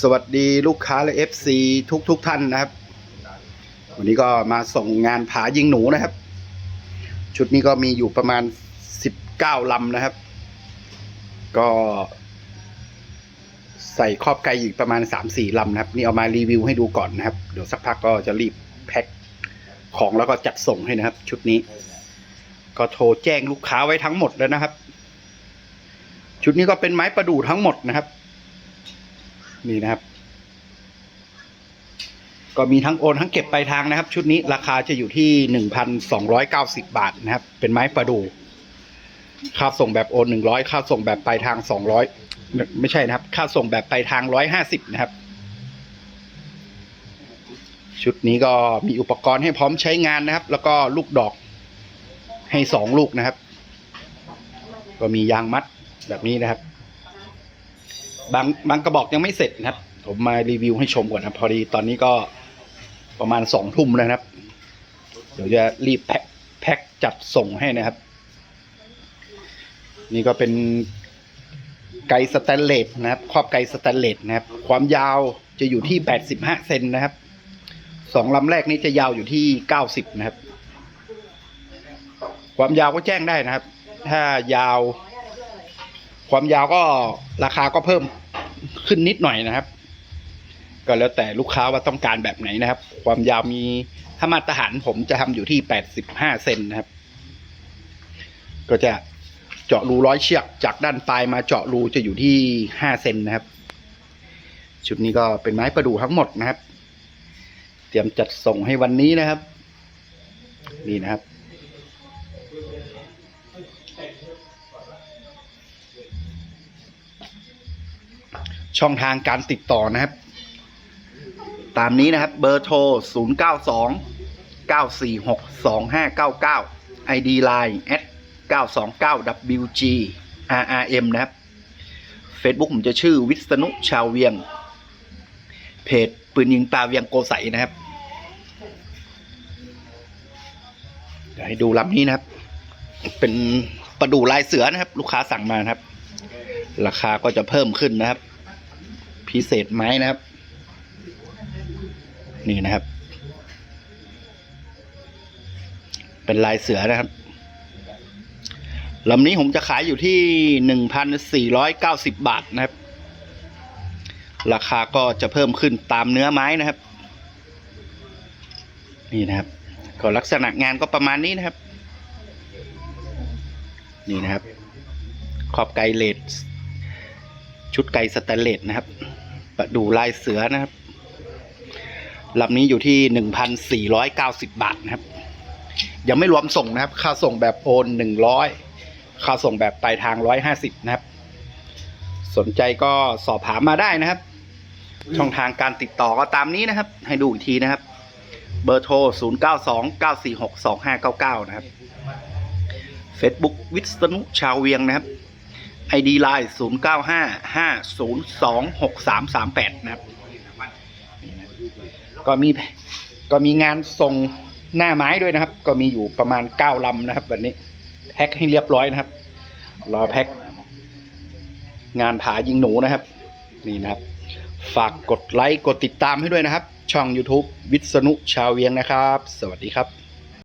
สวัสดีลูกค้าและ FC ทุกทุกท่านนะครับ วันนี้ก็มาส่งงานผายิงหนูนะครับ ชุดนี้ก็มีอยู่ประมาณ 19ลำนะครับ ก็ ใส่ครอบไก่อีกประมาณ 3-4ลำนะครับ นี่เอามารีวิวให้ดูก่อนนะครับ เดี๋ยวสักพักก็จะรีบแพ็คของแล้วก็จัดส่งให้นะครับ ชุดนี้ ก็โทรแจ้งลูกค้าไว้ทั้งหมดแล้วนะครับ ชุดนี้ก็เป็นไม้ประดู่ทั้งหมดนะครับ นี่นะครับ ก็มีทั้งโอนทั้งเก็บปลายทางนะครับ ชุดนี้ราคาจะอยู่ที่หนึ่งพันสองร้อยเก้าสิบาทนะครับ เป็นไม้ประดู่ค่าส่งแบบโอนหนึ่งร้อยค่าส่งแบบปลายทางสองร้อยไม่ใช่นะครับ ค่าส่งแบบปลายทางร้อยห้าสิบนะครับ ชุดนี้ก็มีอุปกรณ์ให้พร้อมใช้งานนะครับ แล้วก็ลูกดอกให้สองลูกนะครับ ก็มียางมัดแบบนี้นะครับ บางบางกระบอกยังไม่เสร็จนะครับ ผมมารีวิวให้ชมก่อนนะพอดีตอนนี้ก็ประมาณสองทุ่มแล้วนะครับ เดี๋ยวจะรีบแพ็คแพ็คจัดส่งให้นะครับ นี่ก็เป็นไกสแตนเลสนะครับ ครอบไกสแตนเลสนะครับ ความยาวจะอยู่ที่แปดสิบห้าเซนนะครับสองลำแรกนี้จะยาวอยู่ที่เก้าสิบนะครับ ความยาวก็แจ้งได้นะครับ ถ้ายาว ความยาวก็ราคาก็เพิ่มขึ้นนิดหน่อยนะครับ ก็แล้วแต่ลูกค้าว่าต้องการแบบไหนนะครับ ความยาวมีถ้ามาตรฐานผมจะทำอยู่ที่แปดสิบห้าเซนนะครับ ก็จะเจาะรูร้อยเชือก จากด้านปลายมาเจาะรูจะอยู่ที่ห้าเซนนะครับ ชุดนี้ก็เป็นไม้ประดู่ทั้งหมดนะครับ เตรียมจัดส่งให้วันนี้นะครับ นี่นะครับ ช่องทางการติดต่อนะครับ ตามนี้นะครับเบอร์โทร 0 9 2 9 4 6 2 5 9 9 ID Line at 929 WG RRM นะครับ Facebook ผมจะชื่อวิษณุชาวเวียง เพจปืนยิงตาเวียงโกใสนะครับเดี๋ยวให้ดูลำนี้นะครับ เป็นประดูลายเสือนะครับ ลูกค้าสั่งมานะครับ ราคาก็จะเพิ่มขึ้นนะครับ พิเศษไม้นะครับ นี่นะครับ เป็นลายเสือนะครับลำนี้ผมจะขายอยู่ที่หนึ่งพันสี่ร้อยเก้าสิบบาทนะครับ ราคาก็จะเพิ่มขึ้นตามเนื้อไม้นะครับ นี่นะครับ ก็ลักษณะงานก็ประมาณนี้นะครับ นี่นะครับ ขอบไกเลส ชุดไก่สแตนเลสนะครับประดูลายเสือนะครับลำนี้อยู่ที่หนึ่งพันสี่ร้อยเก้าสิบบาทนะครับ ยังไม่รวมส่งนะครับ ค่าส่งแบบโอนหนึ่งร้อยค่าส่งแบบปลายทางร้อยห้าสิบนะครับ สนใจก็สอบถามมาได้นะครับ ช่องทางการติดต่อก็ตามนี้นะครับ ให้ดูอีกทีนะครับ เบอร์โทร0 9 2 9 4 6 2 5 9 9นะครับ Facebook วิษณุชาวเวียงนะครับ ID Line 0 9 5 5 0 2 6 3 3 8 นะครับ ก็มีก็มีงานส่งหน้าไม้ด้วยนะครับ ก็มีอยู่ประมาณ 9 ลำนะครับวันนี้แพ็คให้เรียบร้อยนะครับ รอแพ็คงานผายิงหนูนะครับ นี่นะครับ ฝากกดไลค์ กดติดตามให้ด้วยนะครับ ช่อง YouTube วิษณุชาวเวียงนะครับ สวัสดีครับ